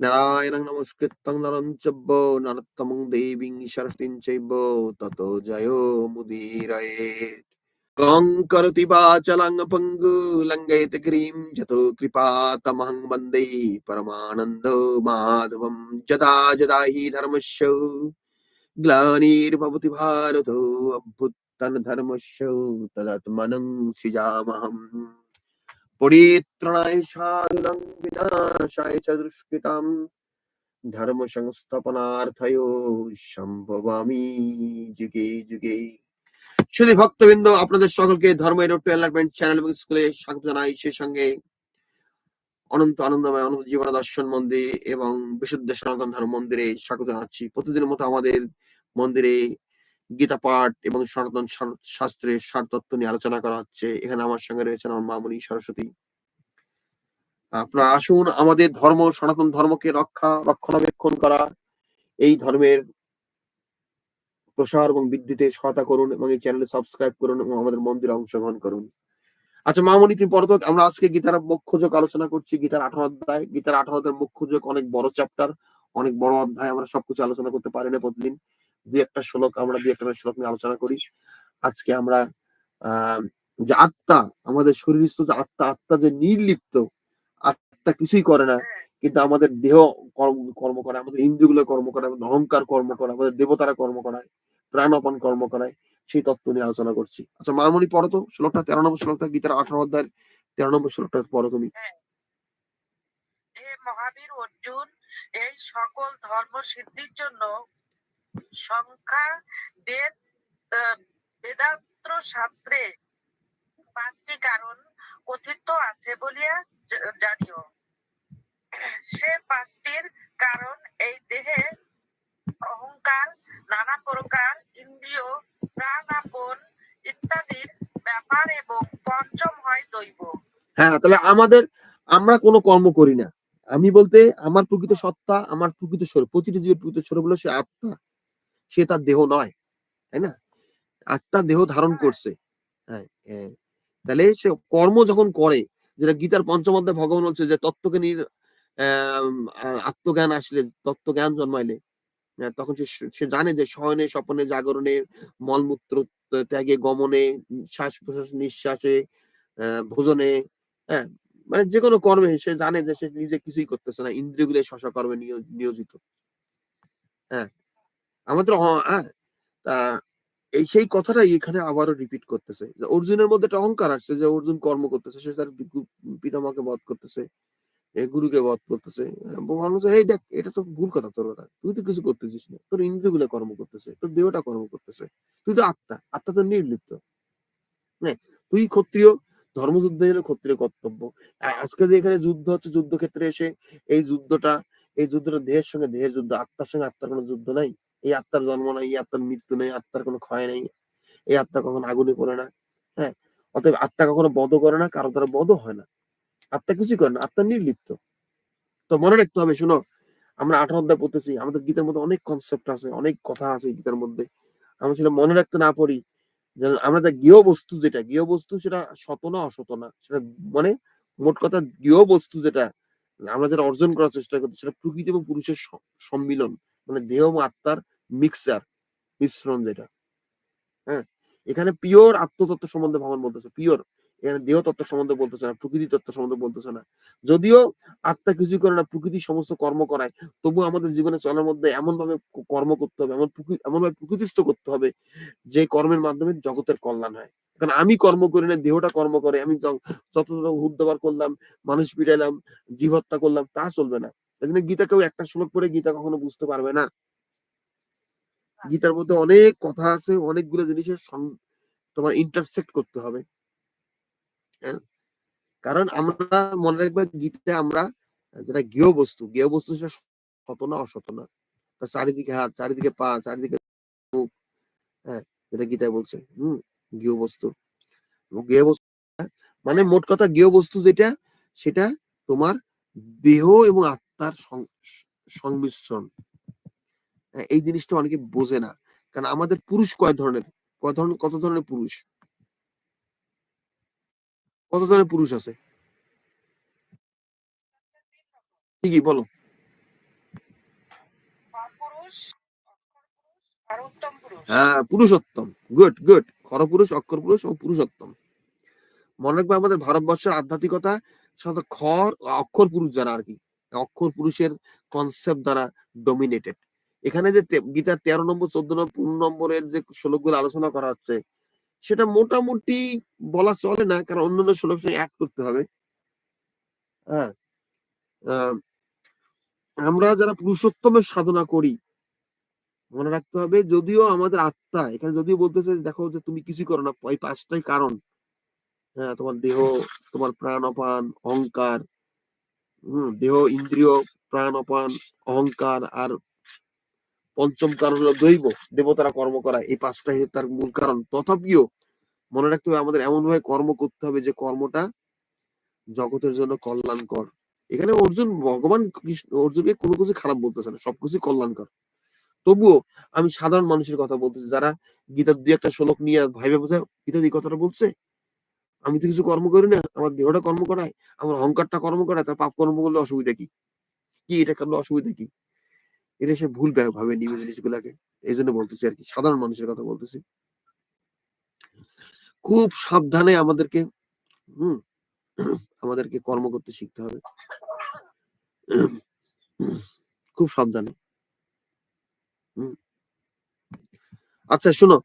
নারায়ণং নমস্কৃত্যং নরং চব্য নরোত্তমং দেবীং সরস্বতীং চৈব ততো জয় মুদীরয়ে কং করতি বাচলং পঙ্গু লঙ্ঘয়তি গ্রীম যতো কৃপা তমহং বন্দে পরমানন্দ মাধবম যদা যদা হি ধর্মস্য গ্লানির্ভবতি ভারত অভ্যুত্থান ধর্মস্য তদাত্মনং সৃজামহম পরিত্রাণায় সাধুনাং বিনাশায় চ দুষ্কৃতাম ধর্ম সংস্থাপনার্থয় সম্ভবামি যুগে যুগে শুধু ভক্তবৃন্দ আপনাদের সকলকে ধর্ম এডপ্ট এলার্টমেন্ট চ্যানেল এবং স্কুলে স্বাগত জানাই। সেই সঙ্গে অনন্ত আনন্দময়, অনন্ত জীবন দর্শন মন্দির এবং বিশুদ্ধ সনাতন ধর্ম মন্দিরে স্বাগত জানাচ্ছি। প্রতিদিনের মতো আমাদের মন্দিরে গীতা পাঠ এবং সনাতন শাস্ত্রের সার তত্ত্ব নিয়ে আলোচনা করা হচ্ছে। এখানে আমার সঙ্গে রয়েছেন আমার মামনি সরস্বতী। আপনারা আসুন, আমাদের ধর্ম, সনাতন ধর্মকে রক্ষা, রক্ষণাবেক্ষণ করা, এই ধর্মের প্রসার এবং বৃদ্ধিতে সহায়তা করুন এবং এই চ্যানেলে সাবস্ক্রাইব করুন এবং আমাদের মন্দিরে অংশগ্রহণ করুন। আচ্ছা মামনি, তুমি পরত আমরা আজকে গীতার মুখ্য যোগ আলোচনা করছি, গীতার আঠারো অধ্যায়। গীতার আঠারো অধ্যায়ের মুখ্য যোগ অনেক বড় চ্যাপ্টার অনেক বড় অধ্যায়, আমরা সবকিছু আলোচনা করতে পারি না প্রতিদিন। দুই একটা শ্লোক আমরা দুই একটা শ্লোক নিয়ে আলোচনা করি। আজকে আমরা যে আত্মা আমাদের শরীরস্থ যে আত্মা আত্মা যে নির্লিপ্ত আত্মা কিছুই করে না। কিন্তু আমাদের দেহ কর্ম করে আমাদের ইন্দ্রিয়গুলো কর্ম করে আমাদের অহংকার কর্ম করে আমাদের দেবতারা কর্ম করায় প্রাণপণ কর্ম করায় সেই তত্ত্ব নিয়ে আলোচনা করছি। আচ্ছা মামনি পড়ো তো শ্লোকটা তেরো নম্বর শ্লোকটা গীতার আঠারো অধ্যায়ের তেরো নম্বর শ্লোকটা পড়ো তুমি। হে মহাবীর অর্জুন এই সকল ধর্ম সিদ্ধির জন্য সংখ্যা বেদ আহ, বেদান্ত্র শাস্ত্রে পাঁচটি কারণ কথিত আছে বলিয়া জানিও। সে পাঁচটির কারণ এই দেহে অহংকার নানা প্রকার ইন্দ্রিয় প্রাণাপন ইত্যাদির ব্যাপার এবং পঞ্চম হয় দৈব। হ্যাঁ তাহলে আমাদের আমরা কোনো কর্ম করি না। আমি বলতে আমার প্রকৃত সত্তা আমার প্রকৃত স্বরূপ প্রতিটি জীবের প্রকৃত স্বরূপ হলো সে আত্মা। সে তার দেহ নয় তাই না? আত্মা দেহ ধারণ করছে। হ্যাঁ হ্যাঁ। তাহলে সে কর্ম যখন করে যেটা গীতার পঞ্চম অধ্যায়ে ভগবান বলছে যে তত্ত্বকে আহ, আত্মজ্ঞান আসলে তত্ত্বজ্ঞান জন্মাইলে তখন সে জানে যে শয়নে স্বপনে জাগরণে মলমূত্র ত্যাগে গমনে শ্বাস প্রশ্বাস নিঃশ্বাসে ভোজনে হ্যাঁ মানে যে কোনো কর্মে সে জানে যে সে নিজে কিছুই করতেছে না। ইন্দ্রিয়গুলো শশা কর্মে নিয়- নিয়োজিত। হ্যাঁ আমাদের এই সেই কথাটাই এখানে আবারও রিপিট করতেছে। যে অর্জুনের মধ্যে একটা অহংকার আসছে যে অর্জুন কর্ম করতেছে, সে তার পিতামাকে বধ করতেছে গুরুকে বধ করতেছে। দেখ, এটা তো ভুল কথা তোর কথা। তুই তো কিছু করতেছিস না। তোর ইন্দ্রিয়গুলো কর্ম করতেছে, তোর দেহটা কর্ম করতেছে। তুই তো আত্মা আত্মা তো নির্লিপ্ত। হ্যাঁ তুই ক্ষত্রিয়, ধর্মযুদ্ধ হলো ক্ষত্রিয় কর্তব্য। আজকে যে এখানে যুদ্ধ হচ্ছে, যুদ্ধক্ষেত্রে এসে এই যুদ্ধটা এই যুদ্ধটা দেহের সঙ্গে, দেহের যুদ্ধ, আত্মার সঙ্গে আত্মার কোনো যুদ্ধ নাই। এই আত্মার জন্ম নাই, এই আত্মার মৃত্যু নেই, আত্মার কোনো ক্ষয় নেই, এই আত্মা কখনো আগুনে পড়ে না হ্যাঁ? অতএব আত্মা কখনো বধ করে না কারও দ্বারা বধ হয় না। আত্মা কিছুই করে না, আত্মা নির্লিপ্ত। তো মনে রাখতে হবে, শুনো, আমরা আঠারো অধ্যায় পড়তেছি, আমাদের গীতার মধ্যে অনেক কনসেপ্ট আছে, অনেক কথা আছে গীতার মধ্যে। আমরা সেটা মনে রাখতে না পড়ি যেন আমরা যে গৃহ বস্তু যেটা, গৃহ বস্তু সেটা শত না অশত না, সেটা মানে মোট কথা গৃহ বস্তু যেটা, আমরা যেটা অর্জন করার চেষ্টা করছি, সেটা প্রকৃতি এবং পুরুষের সম্মিলন। মানে দেহ আত্মার মিক্সচার মিশ্রণ যেটা। হ্যাঁ? এখানে পিওর আত্মতত্ত্ব সম্বন্ধে ভগবান বলতেছে পিওর এখানে দেহ তত্ত্ব সম্বন্ধে বলতেছে না, প্রকৃতি তত্ত্ব সম্বন্ধে বলতেছে না। যদিও আত্মা কিছু করে না, প্রকৃতি সমস্ত কর্ম করায় তবু আমাদের জীবনে চলার মধ্যে এমন ভাবে কর্ম করতে হবে, এমন এমন ভাবে প্রকৃতিস্থ করতে হবে, যে কর্মের মাধ্যমে জগতের কল্যাণ হয়। কারণ আমি কর্ম করি না, দেহটা কর্ম করে, আমি যত হুদ্দবার করলাম, মানুষ পিটাইলাম জীব হত্যা করলাম, তা চলবে না। এই জন্য গীতা কেউ একটা শ্লোক পড়ে গীতা কখনো বুঝতে পারবে না। গীতার মধ্যে অনেক কথা আছে অনেকগুলো জিনিসের তোমার ইন্টারসেক্ট করতে হবে। হ্যাঁ? কারণ আমরা মনে রাখবে গীতে আমরা যেটা গৃহ বস্তু গৃহ বস্তু সেটা শত না অশত না। চারিদিকে হাত চারিদিকে পা চারিদিকে মুখ হ্যাঁ? যেটা গীতায় বলছে হম? গৃহ বস্তু গৃহ বস্তু মানে মোট কথা গৃহ বস্তু যেটা সেটা তোমার দেহ এবং আত্মার সং- সংমিশ্রণ। এই জিনিসটা অনেকে বোঝে না। কারণ আমাদের পুরুষ কয় ধরনের? কয় ধরনের কত ধরনের পুরুষ? কত ধরনের পুরুষ আছে? কি বলো। হ্যাঁ পুরুষোত্তম। Good good. খরপুরুষ অক্ষর পুরুষ ও পুরুষোত্তম। মনে রাখবে আমাদের ভারতবর্ষের আধ্যাত্মিকতা সাধারণত খর অক্ষর পুরুষ যারা আর কি। অক্ষর পুরুষের কনসেপ্ট দ্বারা ডমিনেটেড এখানে যে গীতার তেরো নম্বর, চোদ্দ নম্বর, পনেরো নম্বরের যে শ্লোকগুলো আলোচনা করা হচ্ছে, সেটা মোটামুটি বলা চলে না, কারণ অন্যান্য শ্লোক সঙ্গে অ্যাড করতে হবে। হ্যাঁ। আমরা যারা পুরুষোত্তমের সাধনা করি, মনে রাখতে হবে যদিও আমাদের আত্মা, এখানে যদিও বলতেছে দেখো যে তুমি কিছু করো না, এই পাঁচটাই কারণ। হ্যাঁ তোমার দেহ, তোমার প্রাণ অপান অহংকার হম, দেহ, ইন্দ্রিয় প্রাণ অপান অহংকার আর পঞ্চম কারণ হলো দৈব। দেবতারা কর্ম করা এই পাঁচটাই তার মূল কারণ। তথাপিও মনে রাখতে হবে, আমাদের এমন ভাবে কর্ম করতে হবে যে কর্মটা জগতের জন্য কল্যাণকর। এখানে অর্জুন, ভগবান কৃষ্ণ, অর্জুনকে কোনো কিছু খারাপ বলতেছে না সবকিছু কল্যাণকর। তবুও আমি সাধারণ মানুষের কথা বলতেছি, যারা গীতার দুই একটা শ্লোক নিয়ে ভাইবে বোঝায়, গীতা এই কথাটা বলছে আমি তো কিছু কর্ম করি না, আমার দেহটা কর্ম করায়, আমার অহংকারটা কর্ম করায়, তার পাপ কর্ম করলে অসুবিধা কি? কি এটা করলে অসুবিধা কি? এটা সে ভুল ভাবে নিবে জিনিসগুলাকে এই জন্য বলতেছি আর কি, সাধারণ মানুষের কথা বলতেছি। খুব সাবধানে আমাদেরকে, হম, আমাদেরকে কর্ম করতে শিখতে হবে। খুব সাবধানে। আচ্ছা শোনো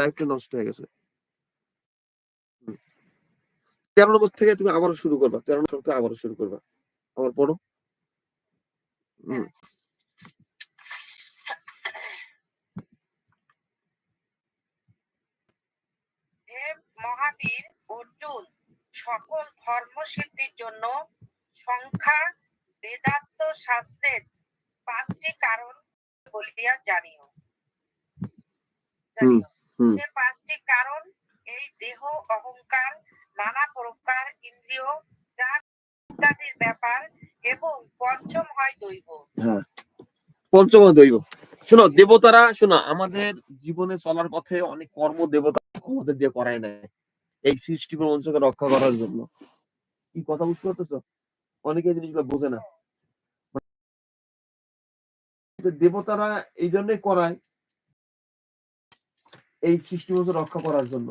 লাইফটা নষ্ট হয়ে গেছে। তেরো নম্বর থেকে তুমি আবারও শুরু করবা। তেরো নম্বর থেকে আবারও শুরু করবা। আবার পড়ো। হুম। মহাবীর অর্জুন সকল ধর্ম সিদ্ধির জন্য সংখ্যা বেদান্ত শাস্ত্রের পাঁচটি কারণ বলিয়া জানিও। জানিও। সে পাঁচটি কারণ এই দেহ অহংকার নানা প্রকার ইন্দ্রিয় প্রাণ ইত্যাদির ব্যাপার এবং পঞ্চম হয় দৈব। হ্যাঁ। পঞ্চম দৈব। শোনো, দেবতারা, শোনো, আমাদের জীবনে চলার পথে অনেক কর্ম দেবতা আমাদের দিয়ে করায় না এই সৃষ্টি প্রপঞ্চকে রক্ষা করার জন্য। কি কথা বুঝতে পারতেছ? অনেকে জিনিসগুলো বোঝে না। যে দেবতারা এই জন্যই করায় এই সৃষ্টি রক্ষা করার জন্য।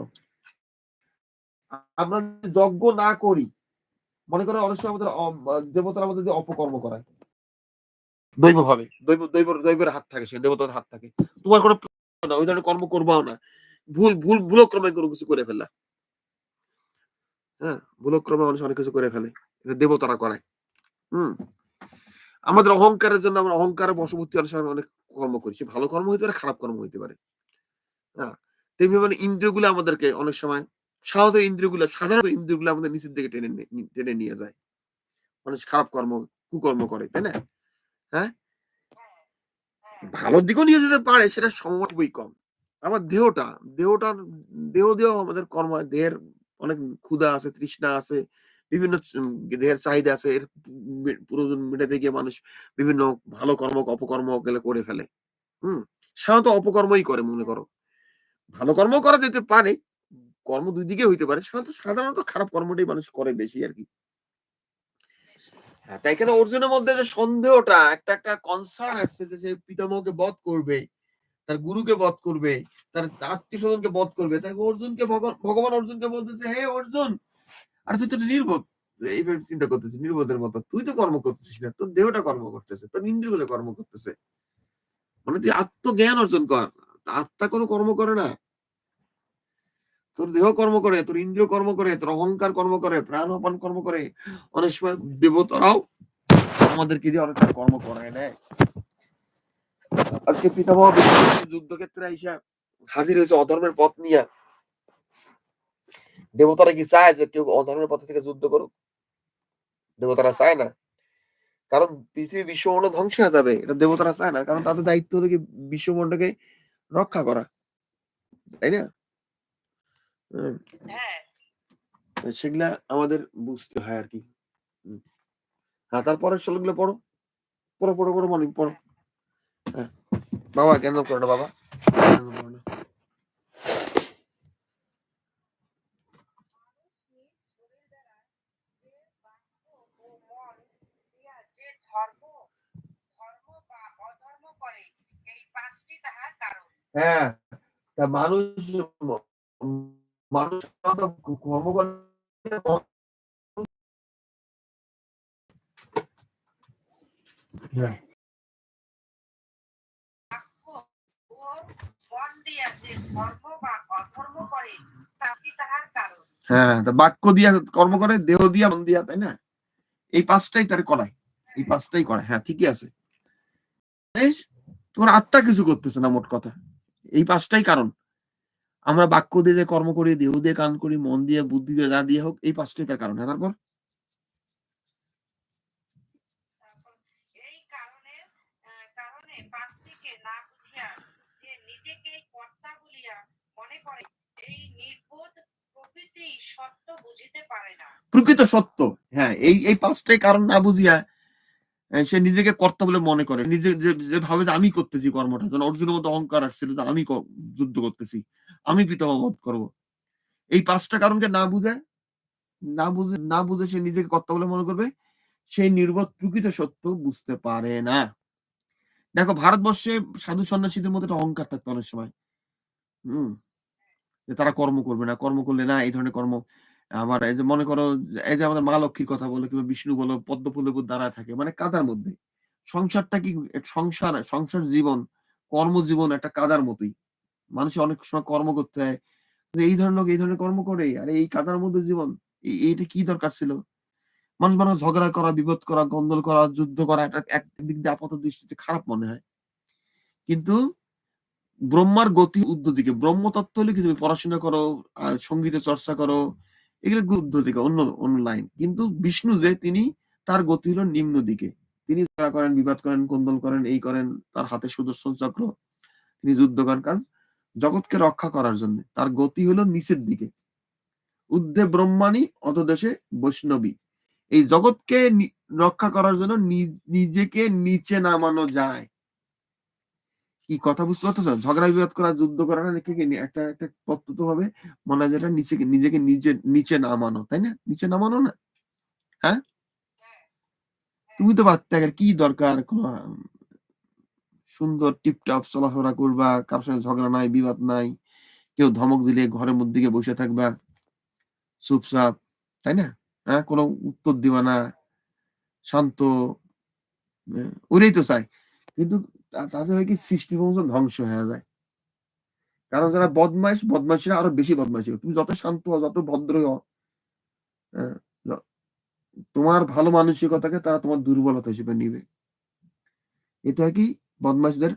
আমরা যজ্ঞ না করি মনে করো অনেক সময় আমাদের দেবতারা আমাদের দিয়ে অপকর্ম করায়। দৈব ভাবে দৈব দৈব দৈবের হাত থাকে সে দেবতার হাত থাকে। তোমার কোনো না ওই ধরনের কর্ম করবাও না। ভুল ভুল ভুলক্রমে কোনো কিছু করে ফেললা। হ্যাঁ ভুলক্রমে মানুষ অনেক কিছু করে ফেলে। এটা দেবতারা করায়। হুম। আমাদের অহংকারের জন্য আমরা অহংকারের বশবর্তী অনেক সময় অনেক কর্ম করি। সে ভালো কর্ম হইতে পারে খারাপ কর্ম হইতে পারে। হ্যাঁ তেমনি মানে ইন্দ্রিয়গুলো আমাদেরকে অনেক সময় সাধারণত ইন্দ্রিয়গুলো সাধারণত ইন্দ্রিয়গুলো আমাদের নিচের দিকে টেনে টেনে নিয়ে যায়। মানুষ খারাপ কর্ম, কুকর্ম করে, তাই না? হ্যাঁ? ভালোর দিকেও নিয়ে যেতে পারে, সেটা সম্ভবই কম। আমার দেহটা, দেহটার, দেহ দিয়েও আমাদের কর্ম দেহের অনেক ক্ষুধা আছে, তৃষ্ণা আছে, বিভিন্ন দেহের চাহিদা আছে। এর প্রয়োজন মেটাতে গিয়ে মানুষ বিভিন্ন ভালো কর্ম, অপকর্ম গেলে করে ফেলে। হম? সাধারণত অপকর্মই করে, মনে করো। ভালো কর্ম করা যেতে পারে কর্ম দুই দিকে হইতে পারে। সাধারণত খারাপ কর্মটাই মানুষ করে বেশি আর কি। হ্যাঁ তাই এখানে অর্জুনের মধ্যে যে সন্দেহটা, একটা একটা কনসার্ন আসছে যে সে পিতামহকে বধ করবে, তার গুরুকে বধ করবে, তার আত্মীয় স্বজনকে বধ করবে, তাই অর্জুনকে ভগবান অর্জুনকে বলতেছে, হে অর্জুন, আর তুই তো নির্বোধ। এইভাবে চিন্তা করতেছিস নির্বোধের মতো। তুই তো কর্ম করতেছিস না, তোর দেহটা কর্ম করতেছে, তোর ইন্দ্রিয়গুলো কর্ম করতেছে। মানে তুই আত্মজ্ঞান অর্জন কর। আত্মা কোনো কর্ম করে না। তোর দেহ কর্ম করে, তোর ইন্দ্রিয় কর্ম করে, তোর অহংকার কর্ম করে প্রাণ অপান কর্ম করে। অনেক সময় দেবতারাও আমাদেরকে দিয়ে অনেক কর্ম করায় নেয়। আজকে পিতামহ যুদ্ধক্ষেত্রে আইসা হাজির হয়েছে অধর্মের পথ নিয়ে। দেবতারা কি চায় যে কেউ অধর্মের পথ থেকে যুদ্ধ করুক? দেবতারা চায় না। কারণ পৃথিবী বিশ্বমণ্ডল ধ্বংস হয়ে যাবে, এটা দেবতারা চায় না। কারণ তাদের দায়িত্ব হলো কি বিশ্বমণ্ডলকে রক্ষা করা। তাই না? সেগুলা আমাদের বুঝতে হয় আর কি হ্যাঁ তারপরে শ্লোকগুলো পড়ো। পড়ো পড়ো পড়ো মনে পড়ো। হ্যাঁ। বাবা কেন করো না বাবা? কেন করো না? যে ধর্ম ধর্ম বা অধর্ম করে হ্যাঁ তা মানুষ মানুষ হ্যাঁ বাক্য দিয়া কর্ম করে, দেহ দিয়া মন দিয়া, তাই না? এই পাঁচটাই তার করায়। এই পাঁচটাই করে হ্যাঁ ঠিকই আছে। তোমার আত্মা কিছু করতেছে না, মোট কথা। এই পাঁচটাই কারণ। আমরা বাক্য দিয়ে যে কর্ম করি দেহ দিয়ে কান করি মন দিয়ে বুদ্ধি দিয়ে যা দিয়ে হোক এই পাঁচটাই তার কারণ। হ্যাঁ তারপর? প্রকৃতি সত্য। হ্যাঁ এই এই পাঁচটাই কারণ না বুঝিয়া সে নিজেকে কর্তা বলে মনে করে। নিজে যে- ভাবে যে আমি করতেছি কর্মটা, যেন অর্জুনের মধ্যে অহংকার আসছিল যে আমি যুদ্ধ করতেছি, আমি পিতামহ বধ করব। এই পাঁচটা কারণকে না বুঝে না বুঝে না বুঝে সে নিজেকে কর্তা বলে মনে করবে সেই নির্বোধ প্রকৃত সত্য বুঝতে পারে না। দেখো, ভারতবর্ষে সাধু সন্ন্যাসীদের মধ্যে একটা অহংকার থাকতো অনেক সময়। হম তারা কর্ম করবে না, কর্ম করলে না এই ধরনের কর্ম আমার এই যে মনে করো এই যে আমাদের মা লক্ষ্মীর কথা বলো কিংবা বিষ্ণু বলো পদ্ম ফুলের উপর দাঁড়ায় থাকে মানে কাদার মধ্যে। সংসারটা কি সংসার সংসার জীবন, কর্মজীবন একটা কাদার মতোই। মানুষ অনেক সময় কর্ম করতে হয় এই ধরনের লোক এই ধরনের কর্ম করে, আর এই কাদার মধ্যে জীবন এইটা কি দরকার ছিল? মানুষ মানুষ ঝগড়া করা, বিপদ করা, গন্ডল করা, যুদ্ধ করা, এটা একদিক দিয়ে আপাত দৃষ্টিতে খারাপ মনে হয়। কিন্তু ব্রহ্মার গতি উদ্ধ দিকে ব্রহ্মতত্ত্ব হলে কি তুমি পড়াশোনা করো সঙ্গীতে চর্চা করো এগুলো উদ্ধ দিকে, অন্য অন্য লাইন কিন্তু বিষ্ণু যে, তিনি তার গতি হলো নিম্ন দিকে। তিনি ঝগড়া করেন, বিবাদ করেন, কন্দল করেন, এই করেন, তার হাতে সুদর্শন চক্র তিনি যুদ্ধ করেন। কারণ জগৎকে রক্ষা করার জন্য তার গতি হলো নিচের দিকে। উদ্ধে ব্রহ্মাণী অতদেশে বৈষ্ণবী। এই জগৎকে রক্ষা করার জন্য নিজেকে নিচে নামানো যায়। কি কথা বুঝতে পারতেছো ঝগড়া বিবাদ করা, যুদ্ধ করা না কি একটা একটা তত্ত্ব ভাবে মনে হয় যেটা নিচে নিজেকে নিজে, নিচে নামানো, তাই না? নিচে নামানো না? হ্যাঁ? তুমি তো বাচ্চাদের কি দরকার? কোনো সুন্দর টিপটপ চলাফেরা করবা, কারোর সঙ্গে ঝগড়া নাই, বিবাদ নাই, কেউ ধমক দিলে ঘরের মধ্যে গিয়ে বসে থাকবা, চুপচাপ, তাই না? হ্যাঁ? কোনো উত্তর দিবা না, শান্ত ওরাই তো চাই। কিন্তু তাতে হয় কি সৃষ্টি ধ্বংস হয়ে যায়। কারণ যারা বদমাইশ, বদমাইশরা আরও বেশি বদমাইশি তুমি যত শান্ত হও, যত ভদ্র হও তোমার ভালো মানসিকতাকে তারা তোমার দুর্বলতা হিসেবে নিবে। এটা হয় কি বদমাইশদের,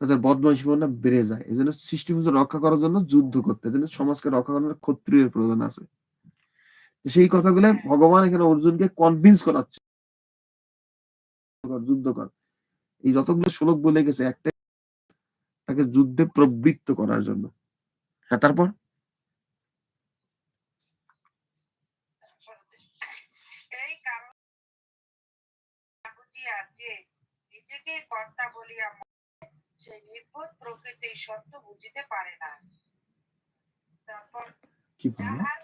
তাদের বদমাইশিপনা বেড়ে যায়। এই জন্য সৃষ্টি রক্ষা করার জন্য, যুদ্ধ করতে এই জন্য সমাজকে রক্ষা করার ক্ষত্রিয়ের প্রয়োজন আছে। সেই কথাগুলো ভগবান এখানে অর্জুনকে কনভিন্স করাচ্ছে। কর, যুদ্ধ কর। এই যতগুলো শ্লোক বলে গেছে একটা তাকে যুদ্ধে প্রবৃত্ত করার জন্য। হ্যাঁ তারপর? নিজেকে কর্তা বলিয়া সেই নির্বোধ প্রকৃতি সত্য বুঝিতে পারে না তারপর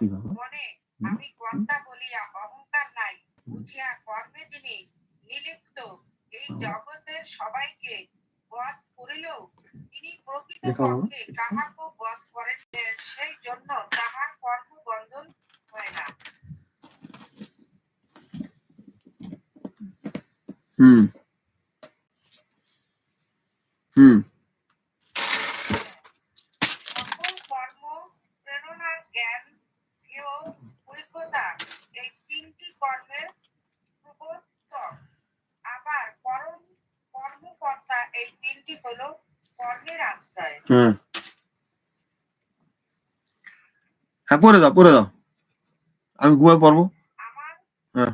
বলব মনে আমি কর্তা বলিয়া অহংকার নাই বুঝিয়া কর্মে যিনি নিলিপ্ত। এই জগতের সবাইকে বধ করিলেও তিনি প্রকৃত কাহাকে বধ করেন সেই জন্য তাহার কর্ম বন্ধন হয় না। হুম সকল কর্ম প্রেরণা জ্ঞান ও ঐক্যতা এই তিনটি কর্মের প্রবর্তক আবার পরম কর্মকর্তা এই তিনটি হলো কর্মের আশ্রয় হ্যাঁ হ্যাঁ পড়ে দাও পড়ে দাও। আমি ঘুমায় পড়ব। হ্যাঁ।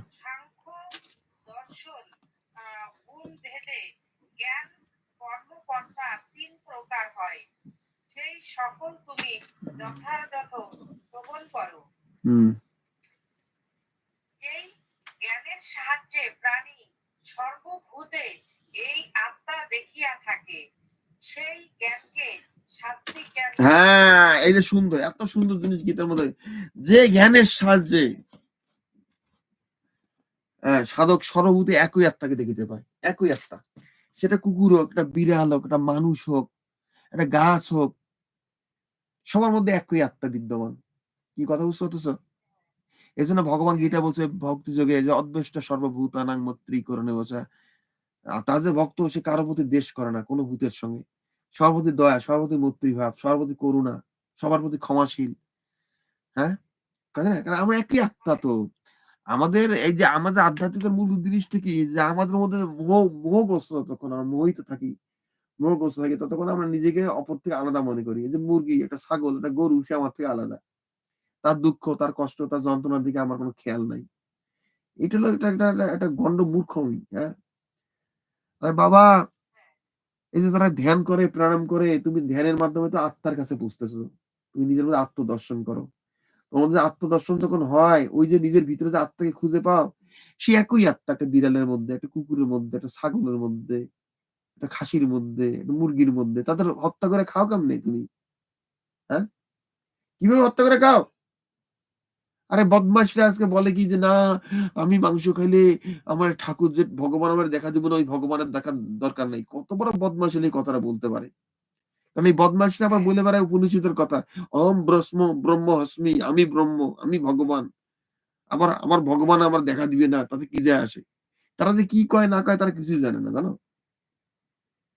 সকল তুমি যথাযথ শ্রবণ করো। যেই জ্ঞানের সাহায্যে প্রাণী সর্বভূতে এই আত্মা দেখিয়া থাকে সেই জ্ঞানকে হ্যাঁ এই যে সুন্দর এত সুন্দর জিনিস গীতার মধ্যে। যে জ্ঞানের সাহায্যে হ্যাঁ, সাধক সর্বভূতে একই আত্মাকে দেখিতে পায় একই আত্মা। সেটা কুকুর হোক একটা বিড়াল হোক একটা মানুষ হোক একটা গাছ হোক সবার মধ্যে একই আত্মা বিদ্যমান। কি কথা বুঝতে পারতেছ? এই জন্য ভগবান গীতা বলছে ভক্তি যোগে যে অদ্বেষ্ট সর্বভূতানাং মৈত্রী করণে বসা তার যে ভক্ত সে কারও প্রতি দেশ করে না কোনো ভূতের সঙ্গে। সর্বপ্রতি দয়া সর্বপ্রতি মৈত্রী ভাব সর্বপ্রতি করুণা, সবার প্রতি ক্ষমাশীল। হ্যাঁ? কাজে না? কারণ আমরা একই আত্মা তো। আমাদের এই যে আমাদের আধ্যাত্মিকের মূল উদ্দেশ্যটা কি? যে আমাদের মধ্যে মোহ, মোহগ্রস্ত যতক্ষণ আমরা মোহিত থাকি। মোহগ্রস্ত থাকি ততক্ষণ আমরা নিজেকে অপর থেকে আলাদা মনে করি। যে মুরগি, একটা ছাগল, একটা গরু, সে আমার থেকে আলাদা। তার দুঃখ, তার কষ্ট, তার যন্ত্রণার দিকে আমার কোনো খেয়াল নাই। এটা হলো একটা একটা, একটা- গন্ড মূর্খমি হ্যাঁ? বাবা এই যে তারা ধ্যান করে, প্রাণায়াম করে, তুমি ধ্যানের মাধ্যমে তো আত্মার কাছে বুঝতেছো তুমি নিজের মধ্যে আত্মদর্শন করো। তোমার যে আত্মদর্শন যখন হয়, ওই যে নিজের ভিতরে যে আত্মাকে খুঁজে পাও সে একই আত্মা একটা বিড়ালের মধ্যে, একটা কুকুরের মধ্যে, একটা ছাগলের মধ্যে, একটা খাসির মধ্যে, একটা মুরগির মধ্যে, তাদের হত্যা করে খাও কেমনে তুমি? হ্যাঁ? কীভাবে হত্যা করে খাও? আরে বদমাশরা আজকে বলে কি যে, না, আমি মাংস খাইলে আমার ঠাকুর যে ভগবান আমার দেখা দিব না, ওই ভগবানের দেখার দরকার নাই। কত বড় বদমাশ হলে কথাটা বলতে পারে। কারণ এই বদমাশরা আবার বলে বেড়ায় উপনিষদের কথা, অহম ব্রহ্ম ব্রহ্ম হস্মি, আমি ব্রহ্ম, আমি ভগবান। আবার আমার ভগবান আমার দেখা দিবে না, তাতে কি যায় আসে? তারা যে কি কয়, না কয়, তারা কিছুই জানে না, জানো?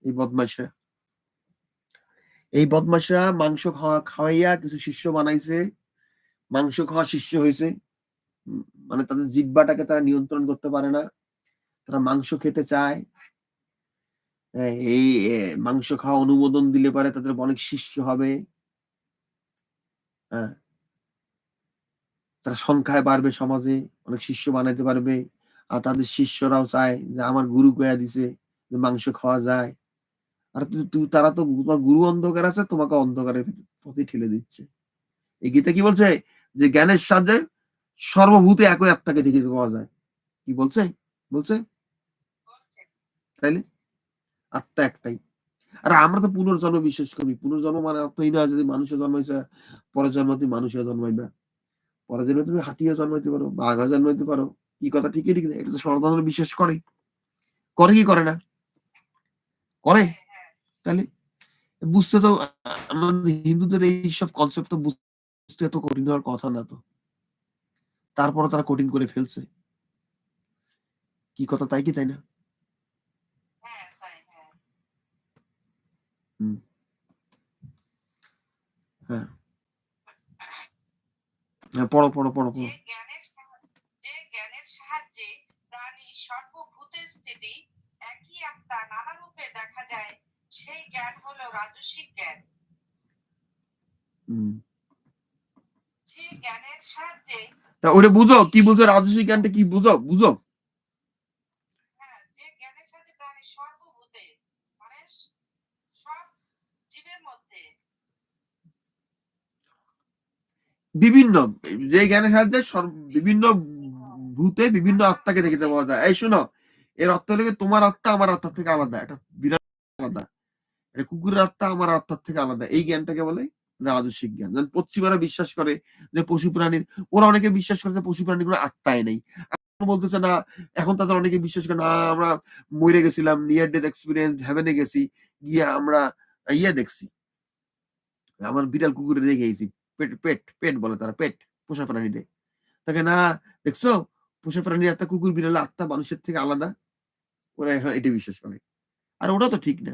এই বদমাশরা। এই বদমাশরা মাংস খাওয়া, খাওয়াইয়া কিছু শিষ্য বানাইছে। মাংস খাওয়া শিষ্য হয়েছে। মানে তাদের জিব্বাটাকে তারা নিয়ন্ত্রণ করতে পারে না। তারা মাংস খেতে চায়। হ্যাঁ, এই মাংস খাওয়া অনুমোদন দিলে পারে তাদের অনেক শিষ্য হবে। হ্যাঁ। তারা সংখ্যায় বাড়বে সমাজে অনেক শিষ্য বানাইতে পারবে। আর তাদের শিষ্যরাও চায় যে আমার গুরু কয়া দিছে যে মাংস খাওয়া যায়। আর তু- তু- তারা তো তোমার গুরু অন্ধকার আছে তোমাকে অন্ধকারের পথে ঠেলে দিচ্ছে। এই গীতা কি বলছে? যে জ্ঞানের সাহায্যে সর্বভূতে একই আত্মাকে দেখে পাওয়া যায়। কি বলছে? বলছে? তাইলে? আত্মা একটাই। আর আমরা তো পুনর্জন্ম বিশ্বাস করি। পুনর্জন্ম মানে অর্থ এই নয় যদি মানুষে জন্মাইছে পরের জন্ম তুমি মানুষে জন্মাইবা। পরের জন্মে তুমি হাতিও জন্মাইতে পারো বাঘা জন্মাইতে পারো। কি কথা ঠিকই ঠিক না এটা তো সনাতন বিশ্বাস করে। করে কি করে না? করে? হ্যাঁ তাহলে বুঝতে তো আমাদের হিন্দুদের এইসব কনসেপ্ট তো বুঝতে এত কঠিন হওয়ার কথা না তো। তারপরে তারা কঠিন করে ফেলছে। কি কথা তাই কি তাই না? হ্যাঁ হ্যাঁ। হ্যাঁ। পড়ো পড়ো পড়ো পড়ো। সাহায্যে যে সাহায্যে প্রাণী সর্বভূতের স্থিতি একই আত্মা নানা রূপে দেখা যায় সেই জ্ঞান হলো রাজস্বিক জ্ঞান হুম। যে জ্ঞানের সাহায্যে তা ওটা বুঝো, কি রাজস্বী জ্ঞানটা কি বুঝো বুঝো? বিভিন্ন, যে জ্ঞানের সাহায্যে বিভিন্ন ভূতে বিভিন্ন আত্মাকে দেখিতে পাওয়া যায়। এই শোনো, এর অর্থ হলো তোমার আত্মা আমার আত্মার থেকে আলাদা এটা বিরাট আলাদা। এটা কুকুরের আত্মা আমার আত্মার থেকে আলাদা। এই জ্ঞানটাকে বলে রাজস্বিক জ্ঞান। যেমন পশ্চিমারা বিশ্বাস করে যে পশু প্রাণীর ওরা অনেকে বিশ্বাস করে যে পশু প্রাণীগুলো আত্মায় নেই। বলতেছে না, এখন তাদের অনেকে বিশ্বাস করে না আমরা মরে গেছিলাম নিয়ার ডেথ এক্সপিরিয়েন্স হ্যাভেনে গেছি, গিয়ে আমরা ইয়ে দেখছি। আমার বিড়াল কুকুরে দেখে গেছি, পেট পেট পেট বলে তারা, পেট পোষা প্রাণীদের তাকে, না, দেখছ? পোষা প্রাণী আত্মা কুকুর, বিড়াল, আত্মা মানুষের থেকে আলাদা? ওরা এখন এটা বিশ্বাস করে। আর ওটা তো ঠিক না।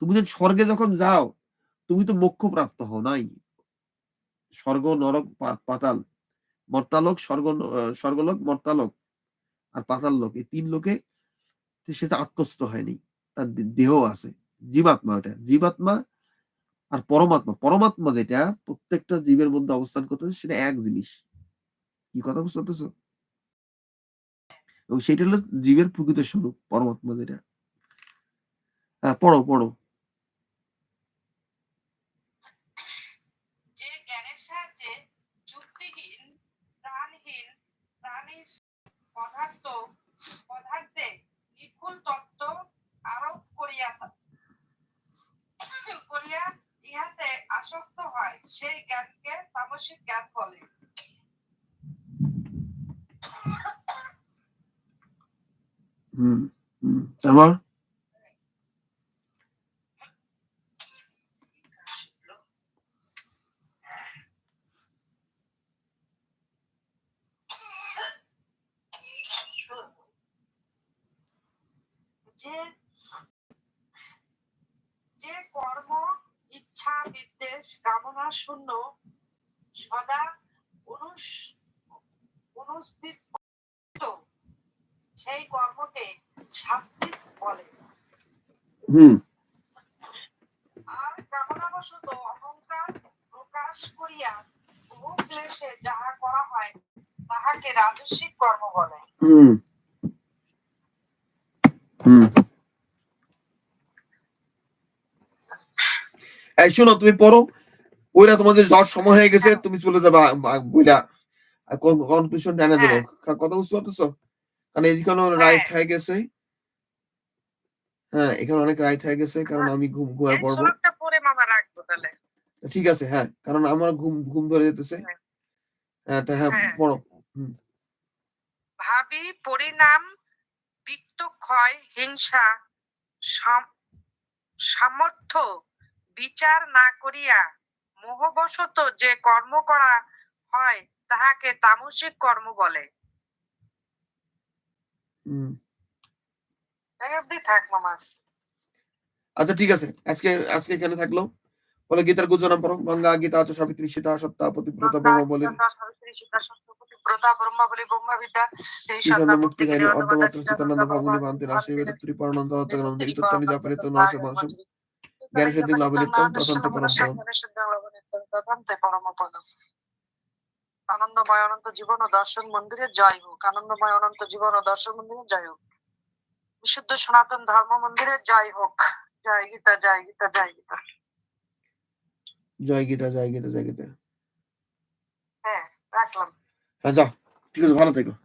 তুমি যখন স্বর্গে যখন যাও তুমি তো মোক্ষ প্রাপ্ত হও, নাই? স্বর্গ, নরক পাতাল। মর্তালোক, স্বর্গ স্বর্গলোক, মর্তালোক আর পাতাল লোক। এই তিন লোকে সেটা আত্মস্থ হয়নি। তার দেহ আছে। জীবাত্মা ওটা। জীবাত্মা আর পরমাত্মা। পরমাত্মা যেটা, প্রত্যেকটা জীবের মধ্যে অবস্থান করতেছে সেটা এক জিনিস। কি কথা বুঝতে পারতেছো? এবং সেটা হলো জীবের প্রকৃত স্বরূপ, পরমাত্মা যেটা। হ্যাঁ পড়ো পড়ো। Hello? যে যে কর্ম ইচ্ছা বিদ্বেষ কামনা শূন্য সদা অনুষ্ঠিত সেই কর্মকে শাস্তি বলে হুম। আর কামনাবশত অহংকার প্রকাশ করিয়া বহু ক্লেশে যাহা করা হয় তাহাকে রাজস্বিক কর্ম বলে। হুম। হুম। এই শোনো তুমি পড়ো। ওইরা তোমাদের জ্বর সময় হয়ে গেছে তুমি চলে যাবা বইলা। কনক্লুশন টানা দেবো। কথা বুঝতে পারতেছো? কারণ এখানে রায় হ্যাঁ। খাই গেছে। হ্যাঁ এখানে অনেক রায় খাই গেছে কারণ আমি ঘুম ঘুমায় পড়ব রাখব তাহলে। ঠিক আছে হ্যাঁ কারণ আমার ঘুম ঘুম ধরে যেতেছে। হ্যাঁ। হ্যাঁ তা হ্যাঁ হ্যাঁ। পড়ো ভাবি পরিণাম বিত্ত ক্ষয় হিংসা সামর্থ্য বিচার না করিয়া মোহবশত যে কর্ম করা হয় তাহাকে তামসিক কর্ম বলে। হুম এই অবধি থাক মামা আচ্ছা ঠিক আছে। আজকে আজকে এখানে থাকল। বলে গীতার গুজরাম পড়ো। গঙ্গা গীতা আচ সাবিত্রী সীতা সত্তা পতিব্রতা ব্রহ্ম বলে। আনন্দময় অনন্ত জীবন ও দর্শন মন্দিরে জয় হোক। আনন্দময় অনন্ত জীবন ও দর্শন মন্দিরে জয় হোক। বিশুদ্ধ সনাতন ধর্ম মন্দিরে জয় হোক। জয় গীতা জয় গীতা জয় গীতা। জয় গীতা জয় গীতা জয় গীতা। হ্যাঁ রাখলাম। হ্যাঁ যাও। ঠিক আছে ভালো থেকো।